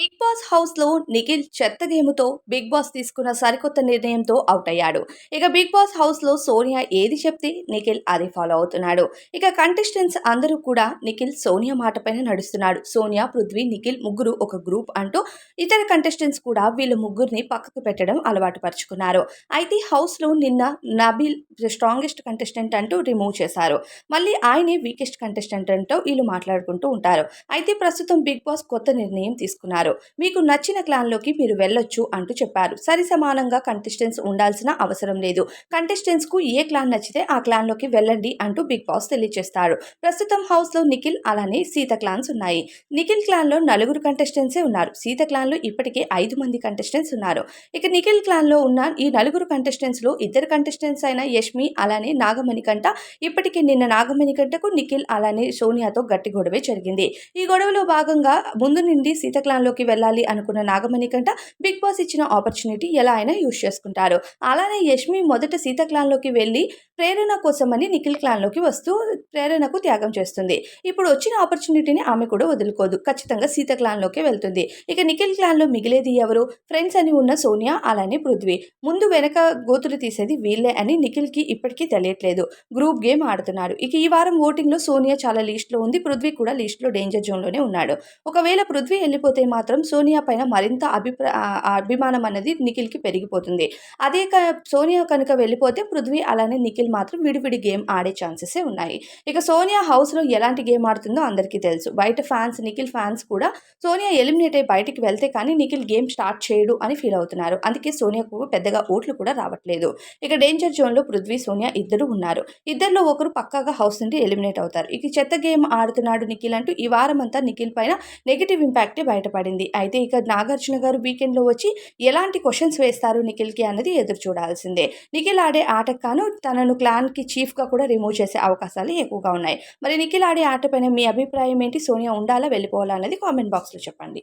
Big boss హౌస్లో నిఖిల్ చెత్త గేముతో big boss తీసుకున్న సరికొత్త నిర్ణయంతో అవుట్ అయ్యాడు. ఇక బిగ్ బాస్ హౌస్లో సోనియా ఏది చెప్తే నిఖిల్ అది ఫాలో అవుతున్నాడు. ఇక కంటెస్టెంట్స్ అందరూ కూడా నిఖిల్ సోనియా మాట పైన నడుస్తున్నాడు. సోనియా పృథ్వీ నిఖిల్ ముగ్గురు ఒక గ్రూప్ అంటూ ఇతర కంటెస్టెంట్స్ కూడా వీళ్ళ ముగ్గురిని పక్కకు పెట్టడం అలవాటు పరుచుకున్నారు. అయితే హౌస్లో నిన్న నబిల్ స్ట్రాంగెస్ట్ కంటెస్టెంట్ అంటూ రిమూవ్ చేశారు. మళ్ళీ ఆయనే వీకెస్ట్ కంటెస్టెంట్ అంటూ వీళ్ళు మాట్లాడుకుంటూ ఉంటారు. అయితే ప్రస్తుతం బిగ్ బాస్ కొత్త నిర్ణయం తీసుకున్నారు. మీకు నచ్చిన క్లాన్లోకి మీరు వెళ్ళొచ్చు అంటూ చెప్పారు. సరి సమానంగా కంటెస్టెంట్స్ ఉండాల్సిన అవసరం లేదు. కంటెస్టెంట్స్కు ఏ క్లాన్ నచ్చితే ఆ క్లాన్లోకి వెళ్ళండి అంటూ బిగ్ బాస్ తెలియజేస్తారు. ప్రస్తుతం హౌస్లో నిఖిల్ అలానే సీత క్లాన్స్ ఉన్నాయి. నిఖిల్ క్లాన్లో నలుగురు కంటెస్టెంట్సే ఉన్నారు. సీత క్లాన్లో ఇప్పటికే ఐదు మంది కంటెస్టెంట్స్ ఉన్నారు. ఇక నిఖిల్ క్లాన్లో ఉన్న ఈ నలుగురు కంటెస్టెంట్స్లో ఇద్దరు కంటెస్టెంట్స్ అయిన యష్మి అలానే నాగమణి కంట ఇప్పటికే నిన్న నాగమణికంటకు నిఖిల్ అలానే సోనియాతో గట్టి గొడవే జరిగింది. ఈ గొడవలో భాగంగా ముందు నుండి సీత క్లాన్ షోకి వెళ్ళాలి అనుకున్న నాగమణి కంట బిగ్ బాస్ ఇచ్చిన ఆపర్చునిటీ ఎలా అయినా యూజ్ చేసుకుంటారు. అలానే యష్మి మొదట సీత క్లాన్లోకి వెళ్ళి ప్రేరణ కోసమని నిఖిల్ క్లాన్లోకి వస్తూ ప్రేరణకు త్యాగం చేస్తుంది. ఇప్పుడు వచ్చిన ఆపర్చునిటీని ఆమె కూడా వదులుకోదు. ఖచ్చితంగా సీత క్లాన్లోకి వెళ్తుంది. ఇక నిఖిల్ క్లాన్లో మిగిలేది ఎవరు? ఫ్రెండ్స్ అని ఉన్న సోనియా అలానే పృథ్వీ. ముందు వెనక గోతులు తీసేది వీళ్ళే అని నిఖిల్కి ఇప్పటికీ తెలియట్లేదు. గ్రూప్ గేమ్ ఆడుతున్నారు. ఇక ఈ వారం ఓటింగ్లో సోనియా చాలా లీస్ట్లో ఉంది. పృథ్వీ కూడా లీస్ట్లో డేంజర్ జోన్లోనే ఉన్నాడు. ఒకవేళ పృథ్వీ వెళ్ళిపోతే మాత్రం మాత్రం సోనియా పైన మరింత అభిప్రా అభిమానం అనేది నిఖిల్కి పెరిగిపోతుంది. అదే క సోనియా కనుక వెళ్ళిపోతే పృథ్వీ అలానే నిఖిల్ మాత్రం విడివిడి గేమ్ ఆడే ఛాన్సెసే ఉన్నాయి. ఇక సోనియా హౌస్లో ఎలాంటి గేమ్ ఆడుతుందో అందరికీ తెలుసు. బయట ఫ్యాన్స్ నిఖిల్ ఫ్యాన్స్ కూడా సోనియా ఎలిమినేట్ అయ్యి బయటికి వెళ్తే కానీ నిఖిల్ గేమ్ స్టార్ట్ చేయడు అని ఫీల్ అవుతున్నారు. అందుకే సోనియాకు పెద్దగా ఓట్లు కూడా రావట్లేదు. ఇక డేంజర్ జోన్లో పృథ్వీ సోనియా ఇద్దరు ఉన్నారు. ఇద్దరిలో ఒకరు పక్కాగా హౌస్ నుండి ఎలిమినేట్ అవుతారు. ఇక చెత్త గేమ్ ఆడుతున్నాడు నిఖిల్ అంటూ ఈ వారం అంతా నిఖిల్ పైన నెగిటివ్ ఇంపాక్టే బయటపడింది. అయితే ఇక నాగార్జున గారు వీకెండ్లో వచ్చి ఎలాంటి క్వశ్చన్స్ వేస్తారు నిఖిల్కి అన్నది ఎదురు చూడాల్సిందే. నిఖిల్ ఆడే ఆటకు కాను తనను క్లాన్కి చీఫ్గా కూడా రిమూవ్ చేసే అవకాశాలు ఎక్కువగా ఉన్నాయి. మరి నిఖిల్ ఆడే ఆట పైన మీ అభిప్రాయం ఏంటి? సోనియా ఉండాలా? వెళ్ళిపోవాలా? అనేది కామెంట్ బాక్స్లో చెప్పండి.